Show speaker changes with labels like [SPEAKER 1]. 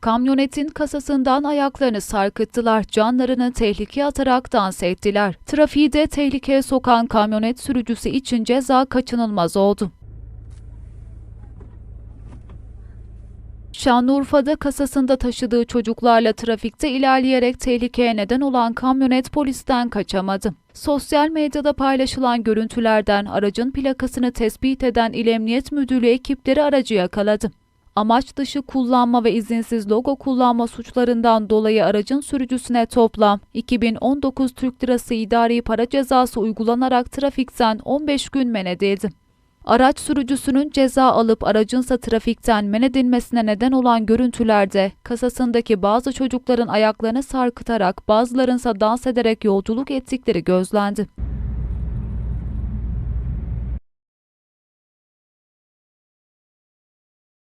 [SPEAKER 1] Kamyonetin kasasından ayaklarını sarkıttılar, canlarını tehlikeye atarak dans ettiler. Trafiği de tehlikeye sokan kamyonet sürücüsü için ceza kaçınılmaz oldu. Şanlıurfa'da kasasında taşıdığı çocuklarla trafikte ilerleyerek tehlikeye neden olan kamyonet polisten kaçamadı. Sosyal medyada paylaşılan görüntülerden aracın plakasını tespit eden İl Emniyet Müdürlüğü ekipleri aracı yakaladı. Amaç dışı kullanma ve izinsiz logo kullanma suçlarından dolayı aracın sürücüsüne toplam 2019 Türk Lirası idari para cezası uygulanarak trafikten 15 gün men edildi. Araç sürücüsünün ceza alıp aracınsa trafikten men edilmesine neden olan görüntülerde kasasındaki bazı çocukların ayaklarını sarkıtarak bazılarınsa dans ederek yolculuk ettikleri gözlendi.